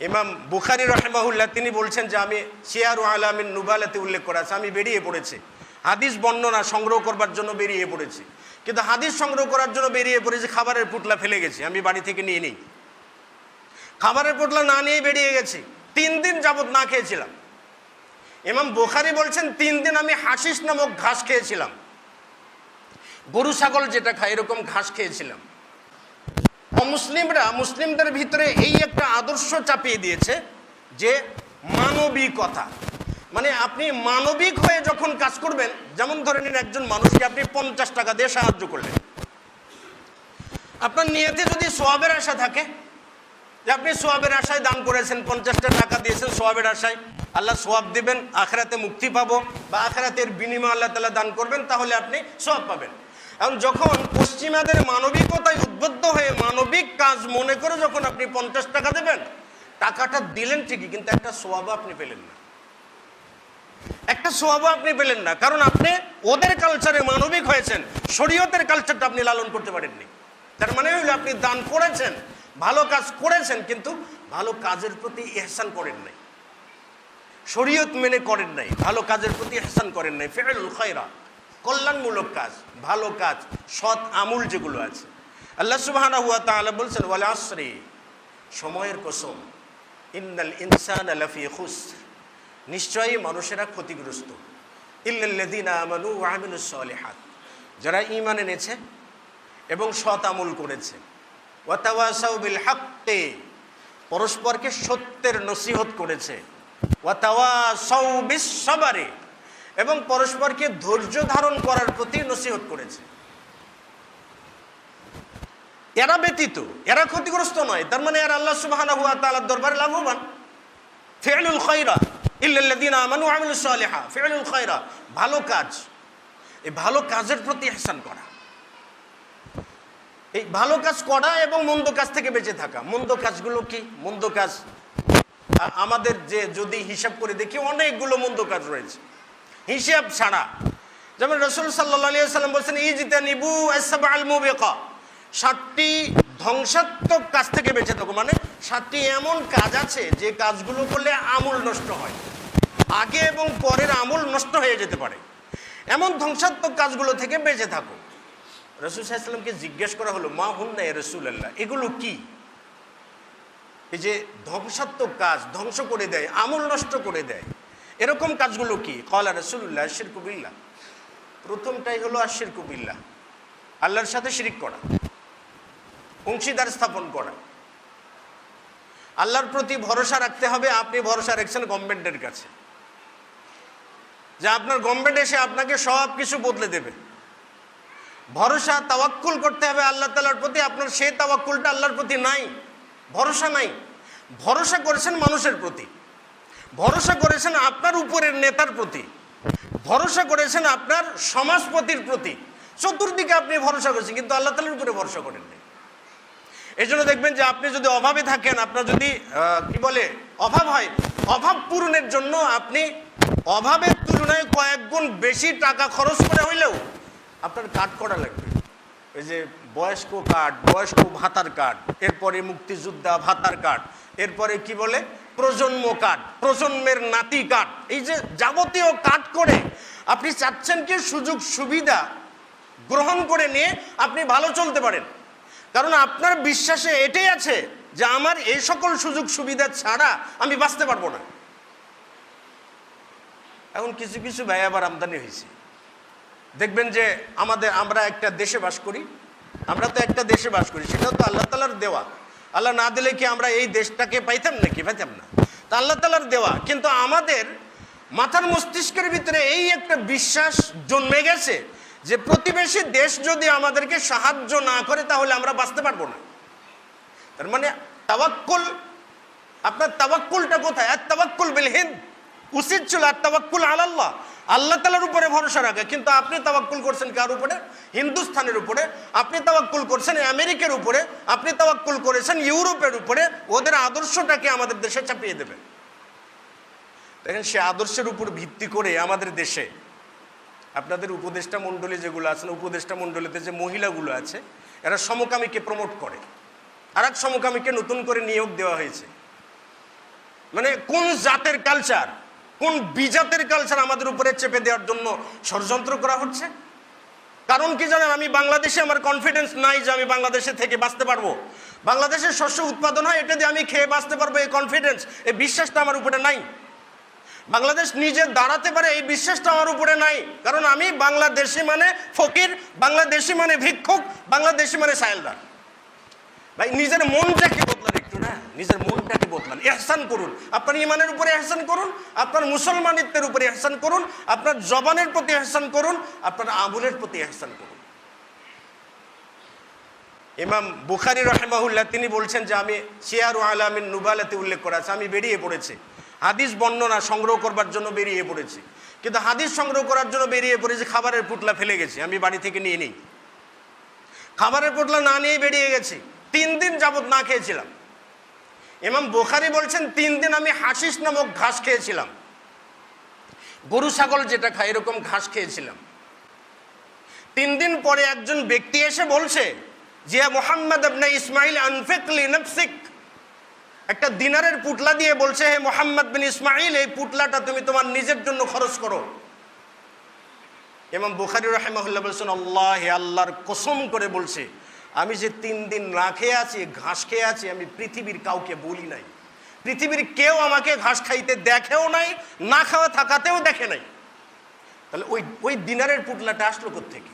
ইমাম বুখারি রহমাহুল্লাহ তিনি বলছেন যে আমি শিয়ারু আলামিন নুবালাতে উল্লেখ করা আছে, আমি বেরিয়ে পড়েছি। হাদিস বর্ণনা সংগ্রহ করবার জন্য বেরিয়ে পড়েছি। কিন্তু হাদিস সংগ্রহ করার জন্য বেরিয়ে পড়েছি, খাবারের পুটলা ফেলে গেছি, আমি বাড়ি থেকে নিয়ে নিই। খাবারের পুটলা না নিয়ে বেরিয়ে গেছি, তিন দিন যাবৎ না খেয়েছিলাম। ইমাম বোখারি বলছেন, তিন দিন আমি হাসিস নামক ঘাস খেয়েছিলাম। গরু ছাগল যেটা খায়, এরকম ঘাস খেয়েছিলাম। অমুসলিমরা মুসলিমদের ভিতরে এই একটা আদর্শ চাপিয়ে দিয়েছে যে মানবিকতা। মানে আপনি মানবিক হয়ে যখন কাজ করবেন, যেমন ধরে নিন একজন মানুষকে আপনি পঞ্চাশ টাকা দিয়ে সাহায্য করলেন। আপনার নিয়তে যদি সোয়াবের আশা থাকে, যে আপনি সোয়াবের আশায় দান করেছেন, পঞ্চাশটা টাকা দিয়েছেন সোয়াবের আশায়, আল্লাহ সোয়াব দিবেন, আখরাতে মুক্তি পাবো বা আখরাতের বিনিময় আল্লাহ তালা দান করবেন, তাহলে আপনি সোয়াব পাবেন। এখন যখন পশ্চিমাদের মানবিকতায় উদ্বুদ্ধ হয়ে মানবিক কাজ মনে করে যখন আপনি পঞ্চাশ টাকা দেবেন, টাকাটা দিলেন ঠিকই, কিন্তু একটা সোয়াবও আপনি পেলেন না। একটা সোয়াবও আপনি পেলেন না, কারণ আপনি ওদের কালচারে মানবিক হয়েছেন, শরীয়তের কালচারটা আপনি লালন করতে পারেননি। তার মানে হইল আপনি দান করেছেন, ভালো কাজ করেছেন, কিন্তু ভালো কাজের প্রতি এহসান করেন নাই। শরীয়ত মেনে করেন নাই, ভালো কাজের প্রতি এহসান করেন নাই। ফেরুল খয়রা। কল্যাণমূলক কাজ, ভালো কাজ, সৎ আমূল যেগুলো আছে। আল্লাহ সুবহানাহু ওয়া তাআলা বলছেন, ওয়াল আসরি, সময়ের কসম। ইন্নাল ইনসান লাফি খুসর। নিশ্চয়ই মানুষেরা ক্ষতিগ্রস্ত। সালিহাত। যারা ঈমান এনেছে এবং সৎ আমল করেছে। ওয়াতাওয়াসাউ বিল হাক্কি। পরস্পরকে সত্যের নসিহত করেছে। ওয়াতাওয়াসাউ বিস সাবারে। এবং পরস্পরকে ধৈর্য ধারণ করার প্রতি নসিহত করেছে। এরা ব্যতীত, এরা ক্ষতিগ্রস্ত নয়। তার মানে এরা আল্লাহ তাআলার দরবারে লাভবান। ফি'লুল খায়রা ইল্লাল্লাযীনা আমানু আমিলুস সালিহা। ফি'লুল ভালো কাজ। এই ভালো কাজের প্রতি ইহসান করা। এই ভালো কাজ করা এবং মন্দ কাজ থেকে বেঁচে থাকা। মন্দ কাজগুলো কি? মন্দ কাজ আমাদের যে যদি হিসাব করে দেখি, অনেকগুলো মন্দ কাজ রয়েছে। হিসাব ছাড়া। যেমন রসুল সাল্লাম বলছেন ইজিতা নিবু আল সাতটি ধ্বংসাত্মক কাজ থেকে বেঁচে থাকো। মানে সাতটি এমন কাজ আছে যে কাজগুলো করলে আমূল নষ্ট হয়। আগে এবং পরের আমূল নষ্ট হয়ে যেতে পারে। এমন ধ্বংসাত্মক কাজগুলো থেকে বেঁচে থাকো। রসুল সাল্লামকে জিজ্ঞেস করা হলো, মা হুন না রসুল আল্লাহ এগুলো কি? এই যে ধ্বংসাত্মক কাজ ধ্বংস করে দেয়, আমূল নষ্ট করে দেয়। এরকম কাজগুলো কি? কলা রসুল্লাহ শিরকুবিল্লা প্রথমটাই হলো আশির কুবিল্লা আল্লাহর সাথে শিরিক করা। অংশীদার স্থাপন করা। আল্লাহর প্রতি ভরসা রাখতে হবে, আপনি ভরসা রাখছেন গভর্নমেন্টের কাছে। যে আপনার গভর্নমেন্ট এসে আপনাকে সব কিছু বদলে দেবে। ভরসা, তাওয়াক্কুল করতে হবে আল্লাহ তালার প্রতি। আপনার সেই তাওয়াক্কুলটা আল্লাহর প্রতি নাই। ভরসা নাই। ভরসা করেছেন মানুষের প্রতি। ভরসা করেছেন আপনার উপরের নেতার প্রতি। ভরসা করেছেন আপনার সমাজপতির প্রতি। চতুর্দিকে আপনি ভরসা করেছেন, কিন্তু আল্লাহ তালার উপরে ভরসা করেন এই জন্য দেখবেন যে আপনি যদি অভাবে থাকেন, আপনার যদি কি বলে, অভাব হয়, অভাব পূরণের জন্য আপনি অভাবের তুলনায় কয়েক গুণ বেশি টাকা খরচ করে হইলেও আপনার কার্ড করা লাগবে? ওই যে বয়স্ক কার্ড বয়স্ক ভাতার কার্ড এরপরে মুক্তিযোদ্ধা ভাতার কার্ড এরপরে কি বলে প্রজন্ম কার্ড, প্রজন্মের নাতি কার্ড, এই যে যাবতীয় কার্ড করে আপনি চাচ্ছেন কি সুযোগ সুবিধা গ্রহণ করে নিয়ে আপনি ভালো চলতে পারেন। কারণ আপনার বিশ্বাসে এটাই আছে যে আমার এই সকল সুযোগ সুবিধা ছাড়া আমি বাঁচতে পারব না। এখন কিছু কিছু ব্যয় আবার আমদানি হয়েছে। দেখবেন যে আমাদের, আমরা একটা দেশে বাস করি, আমরা তো একটা দেশে বাস করি, সেটা তো আল্লাহ তালার দেওয়া। আল্লাহ না দিলে কি আমরা এই দেশটাকে পাইতাম নাকি? পাইতাম না। তা আল্লাহ তালার দেওয়া। কিন্তু আমাদের মাথার মস্তিষ্কের ভিতরে এই একটা বিশ্বাস জন্মে গেছে যে প্রতিবেশী দেশ যদি আমাদেরকে সাহায্য না করে, তাহলে আমরা বাঁচতে পারব না। তার মানে তাওয়াক্কুল, আপনার তাওয়াক্কুলটা কোথায়? আর তাওয়াক্কুল বিল হিন্দ। উচিত ছিল আর তাওয়াক্কুল আলাল্লাহ। আল্লাহ তালার উপরে ভরসা রাখে, কিন্তু আপনি তাওয়াক্কুল করছেন কার উপরে? হিন্দুস্থানের উপরে। আপনি তাওয়াক্কুল করছেন আমেরিকার উপরে। আপনি তাওয়াক্কুল করেছেন ইউরোপের উপরে। ওদের আদর্শটাকে আমাদের দেশে চাপিয়ে দেবে। দেখেন, সে আদর্শের উপর ভিত্তি করে আমাদের দেশে, আপনাদের উপদেষ্টা মণ্ডলী যেগুলো আছেন, উপদেষ্টা মণ্ডলীতে যে মহিলাগুলো আছে, এরা সমকামীকে প্রমোট করে। আর এক সমকামীকে নতুন করে নিয়োগ দেওয়া হয়েছে। মানে কোন জাতের কালচার কোন বিজাতের কালচার আমাদের উপরে চেপে দেওয়ার জন্য ষড়যন্ত্র করা হচ্ছে? কারণ কি জানেন, আমি বাংলাদেশে আমার কনফিডেন্স নাই যে আমি বাংলাদেশে থেকে বাঁচতে পারব। বাংলাদেশের শস্য উৎপাদন হয়, এটা দিয়ে আমি খেয়ে বাঁচতে পারব এই কনফিডেন্স এই বিশ্বাসটা আমার উপরে নাই। বাংলাদেশ নিজে দাঁড়াতে পারে, এই বিশ্বাসটা আমার উপরে নাই। কারণ আমি বাংলাদেশি মানে ফকির, বাংলাদেশি মানে ভিক্ষুক, বাংলাদেশি মানে সায়েলদার ভাই, নিজের মনটাকে বদলান একটু না? নিজের মনটাকে বদলান এহসান করুন। আপনার ইমানের উপরে এহসান করুন, আপনার মুসলমানিত্বের উপরে এহসান করুন, আপনার জবানের প্রতি এহসান করুন, আপনার আমলের প্রতি এহসান করুন। ইমাম বুখারি রহেমাহুল্লাহ, তিনি বলছেন যে আমি শিয়ার আলামিন নুবালাতে উল্লেখ করা আছে, আমি বেরিয়ে পড়েছি। হাদিস বর্ণনা সংগ্রহ করবার জন্য বেরিয়ে পড়েছি। কিন্তু হাদিস সংগ্রহ করার জন্য বেরিয়ে পড়েছি, খাবারের পুটলা ফেলে গেছি, আমি বাড়ি থেকে নিয়ে নিই। খাবারের পুটলা না নিয়েই বেরিয়ে গেছি। তিন দিন যাবৎ না খেয়েছিলাম। ইমাম বোখারি বলছেন, তিন দিন আমি হাসিস নামক ঘাস খেয়েছিলাম। গরু, ছাগল যেটা খায়, এরকম ঘাস খেয়েছিলাম। তিন দিন পরে একজন ব্যক্তি এসে বলছে যে, মোহাম্মদ আবনা ইসমাইল আনফিকলি নফসিক। একটা দিনারের পুটলা দিয়ে বলছে, হে মোহাম্মদ বিন ইসমাইল, এই পুটলাটা তুমি তোমার নিজের জন্য খরচ করো। এবং বুখারি রাহেমাহুল্লাহ বলছেন, আল্লাহ আল্লাহর কসম করে বলছে আমি যে তিন দিন না খেয়ে আছি, ঘাস খেয়ে আছি, আমি পৃথিবীর কাউকে বলি নাই। পৃথিবীর কেউ আমাকে ঘাস খাইতে দেখেও নাই, না খাওয়া থাকাতেও দেখে নাই। তাহলে ওই ওই দিনারের পুটলাটা আসলো থেকে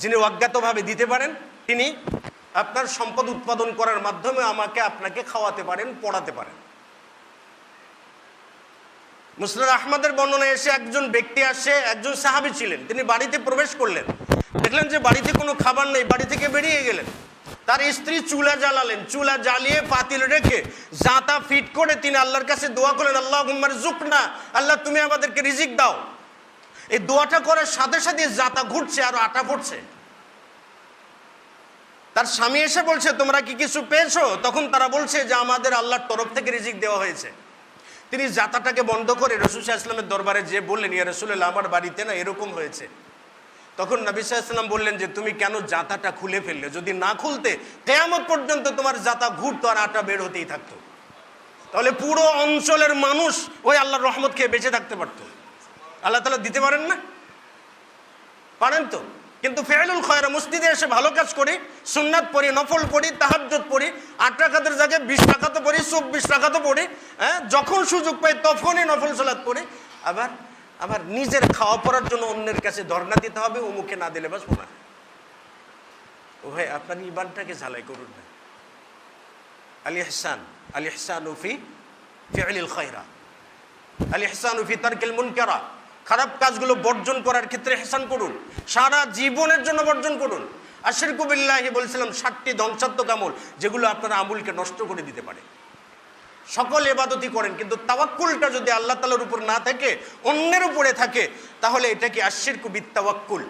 যিনি অজ্ঞাতভাবে দিতে পারেন, তিনি আপনার সম্পদ উৎপাদন করার মাধ্যমে আমাকে আপনাকে খাওয়াতে পারেন, পড়াতে পারেন। মুসলিম আহমদের বর্ণনায় এসে একজন ব্যক্তি আসে, একজন সাহাবি ছিলেন, তিনি বাড়িতে প্রবেশ করলেন। দেখলেন যে বাড়িতে কোনো খাবার নেই, বাড়ি থেকে বেরিয়ে গেলেন। তার স্ত্রী চুলা জ্বালালেন, চুলা জ্বালিয়ে পাতিল রেখে জাঁতা ফিট করে তিনি আল্লাহর কাছে দোয়া করলেন আল্লাহ হুম্মার জুক না আল্লাহ তুমি আমাদেরকে রিজিক দাও। এই দোয়াটা করার সাথে সাথে জাতা ঘুরছে, আর আটা পড়ছে তার স্বামী এসে বলছে, তোমরা কি কিছু পেয়েছ? তখন তারা বলছে যে, আমাদের আল্লাহর তরফ থেকে রিজিক দেওয়া হয়েছে। তিনি জাতাটাকে বন্ধ করে রসুল ইসলামের দরবারে যে বললেন, ইয়া রসুল্লাহ আমার বাড়িতে না এরকম হয়েছে। তখন নবী ইসলাম বললেন যে, তুমি কেন জাতাটা খুলে ফেললে? যদি না খুলতে, কেয়ামত পর্যন্ত তোমার জাতা ঘুরতো আর আটা বের হতেই থাকতো। তাহলে পুরো অঞ্চলের মানুষ ওই আল্লাহর রহমত খেয়ে বেঁচে থাকতে পারতো। আল্লাহ তালা দিতে পারেন না? পারেন তো? কিন্তু ফেরুল খয়রা, মসজিদে এসে ভালো কাজ করি, সুন্নাত পড়ি, নফল পড়ি তাহাজ্জত পড়ি, আট টাকাতের জায়গায় বিশ টাকাতে পড়ি, চব্বিশ টাকাতে পড়ি হ্যাঁ যখন সুযোগ পাই তখনই নফল সালাত পড়ি। আবার আবার নিজের খাওয়া পড়ার জন্য অন্যের কাছে ধর্ণা দিতে হবে, অমুকে না দিলে বাসবো না। ও ভাই, আপনার ইমানটাকে ঝালাই করুন না। আলী হাসান আলী হাসান উফি ফিআলিল খয়রা। আলী হাসান উফি তারকিল মুনকারা। খারাপ কাজগুলো বর্জন করার ক্ষেত্রে হেসান করুন। সারা জীবনের জন্য বর্জন করুন। আশির কবিল্লাহি বলছিলাম ষাটটি ধ্বংসাত্মক আমল যেগুলো আপনার আমুলকে নষ্ট করে দিতে পারে। সকল এবাদতি করেন, কিন্তু তাওয়াক্কুলটা যদি আল্লাহ তালার উপর না থাকে, অন্যের উপরে থাকে, তাহলে এটা কি আশির কবির তাওয়াক্কুল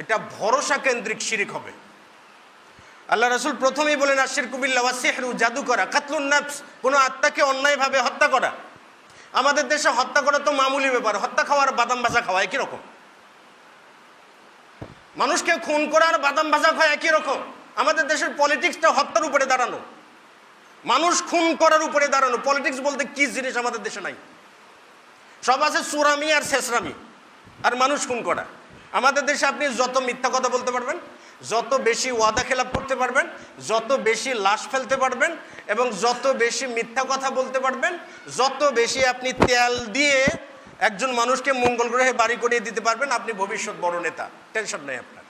এটা ভরসা কেন্দ্রিক শিরিক হবে। আল্লাহ রসুল প্রথমেই বলেন আশির কুবিল্লা ওয়াসিহরু জাদু করা, কাতলুন কোনো আত্মাকে অন্যায়ভাবে হত্যা করা। আমাদের দেশে হত্যা করা তো মামুলি ব্যাপার, হত্যা খাওয়ার বাদাম ভাজা খাওয়া একই রকম। মানুষকে খুন করা আর বাদাম ভাজা খাওয়া একই রকম। আমাদের দেশের পলিটিক্সটা হত্যার উপরে দাঁড়ানো। মানুষ খুন করার উপরে দাঁড়ানো। পলিটিক্স বলতে কি জিনিস আমাদের দেশে নাই। সব আছে সুরামি আর শেষরামি। আর মানুষ খুন করা। আমাদের দেশে আপনি যত মিথ্যা কথা বলতে পারবেন, যত বেশি ওয়াদা খেলাপ করতে পারবেন, যত বেশি লাশ ফেলতে পারবেন এবং যত বেশি মিথ্যা কথা বলতে পারবেন, যত বেশি আপনি তেল দিয়ে একজন মানুষকে মঙ্গল গ্রহে বাড়ি করিয়ে দিতে পারবেন, আপনি ভবিষ্যৎ বড় নেতা। টেনশন নেই আপনার।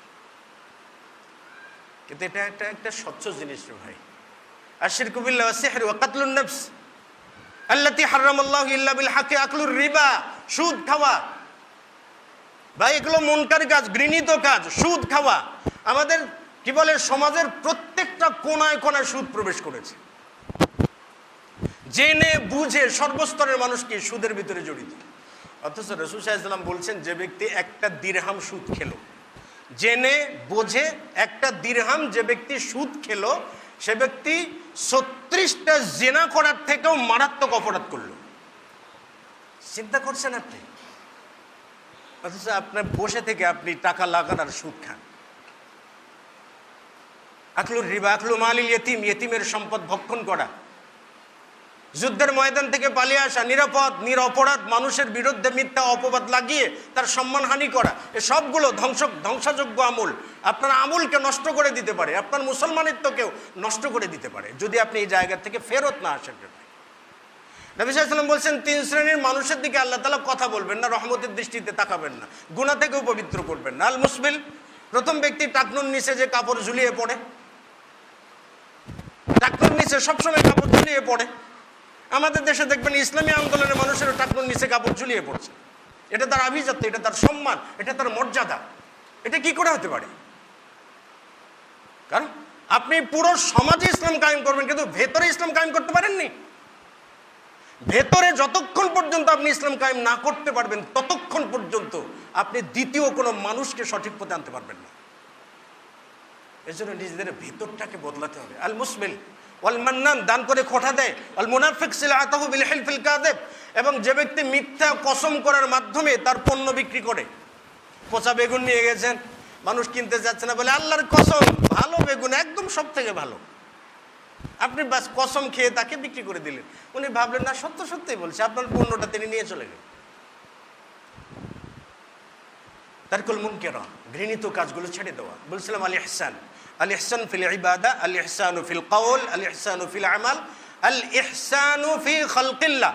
কিন্তু এটা একটা একটা স্বচ্ছ জিনিস ভাই। সুদ এগুলো কাজ কাজ, সুদ খাওয়া। আমাদের, কি বলে, সমাজের প্রত্যেকটা কোনায় কোনায় সুদ প্রবেশ করেছে। জেনে বুঝে সর্বস্তরের মানুষ কি সুদের ভিতরে জড়িত। অথচ রসুল সাহেব বলছেন, যে ব্যক্তি একটা দিরহাম সুদ খেলো। জেনে, বোঝে, একটা দিরহাম যে ব্যক্তি সুদ খেলো সে ব্যক্তি ছত্রিশটা জেনা করার থেকেও মারাত্মক অপরাধ করল। চিন্তা করছেন আপনি? অথচ আপনার বসে থেকে আপনি টাকা লাগান আর সুদ খান। আকলুর রিবা আকলু মালিল ইয়েতিম ইয়েতিমের সম্পদ ভক্ষণ করা। যুদ্ধের ময়দান থেকে পালিয়ে আসা নিরাপদ, নিরপরাধ মানুষের বিরুদ্ধে মিথ্যা অপবাদ লাগিয়ে তার সম্মানহানি করা, এ সবগুলো ধ্বংস, ধ্বংসযোগ্য আমূল। আপনার আমূলকে নষ্ট করে দিতে পারে, আপনার মুসলমানিত্বকেও নষ্ট করে দিতে পারে, যদি আপনি এই জায়গা থেকে ফেরত না আসেন নবী সাল্লাম বলছেন, তিন শ্রেণির মানুষের দিকে আল্লাহ তালা কথা বলবেন না, রহমতের দৃষ্টিতে তাকাবেন না গুণা থেকেও পবিত্র করবেন না। আল মুসবিল, প্রথম ব্যক্তি টাকনুর নিচে যে কাপড় ঝুলিয়ে পড়ে, টাকনুর নিচে সবসময় কাপড় ঝুলিয়ে পড়ে আমাদের দেশে দেখবেন ইসলামী আন্দোলনের মানুষের টাকনুর নিচে কাপড় ঝুলিয়ে পড়ছে। এটা তার আভিজাত্য, এটা তার সম্মান, এটা তার মর্যাদা। এটা কি করে হতে পারে? কারণ আপনি পুরো সমাজে ইসলাম কায়েম করবেন, কিন্তু ভেতরে ইসলাম কায়েম করতে পারেননি। ভেতরে যতক্ষণ পর্যন্ত আপনি ইসলাম কায়েম না করতে পারবেন, ততক্ষণ পর্যন্ত আপনি দ্বিতীয় কোনো মানুষকে সঠিক পথে আনতে পারবেন না। এজন্য নিজেদের ভেতরটাকে বদলাতে হবে। আল মুসবিল ওয়াল মান্নান, দান করে খোটা দেয়। আল মুনাফিক সিলাতাহু বিল হিলফিল কাযিব। এবং যে ব্যক্তি মিথ্যা কসম করার মাধ্যমে তার পণ্য বিক্রি করে, পচা বেগুন নিয়ে গেছেন, মানুষ কিনতে যাচ্ছে না বলে আল্লাহর কসম, ভালো বেগুন একদম সব থেকে ভালো। আপনি বাস কসম খেয়ে তাকে বিক্রি করে দিলেন। উনি ভাবলেন, না, সত্য সত্যই বলছে, আপনার পণ্যটা তিনি নিয়ে চলে গেলেন। তারকুল মুনকেরা, ঘৃণিত কাজগুলো ছেড়ে দেওয়া। বলছিলাম, আলী ইহসান। আল ইহসান ফিল ইবাদা আল ইহসানু ফিল কওল আল ইহসানু ফিল আমাল আল ইহসানু ফি খালকিল্লাহ।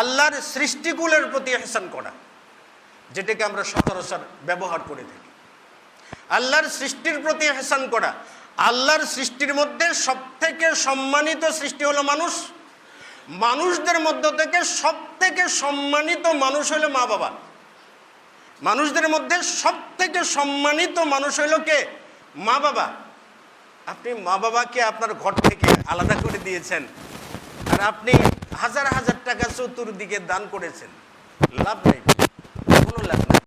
আল্লাহর সৃষ্টিকুলের প্রতি ইহসান করা, যেটাকে আমরা সচরাচর ব্যবহার করে থাকি। আল্লাহর সৃষ্টির প্রতি ইহসান করা, আল্লাহর সৃষ্টির মধ্যে সবথেকে সম্মানিত সৃষ্টি হলো মানুষ। মানুষদের মধ্য থেকে সবথেকে সম্মানিত মানুষ হলো মা বাবা মানুষদের মধ্যে সব থেকে সম্মানিত মানুষ হইল কে? মা বাবা, আপনি মা বাবাকে আপনার ঘর থেকে আলাদা করে দিয়েছেন আর আপনি হাজার হাজার টাকা চতুর্দিকে দান করেছেন। লাভ নেই।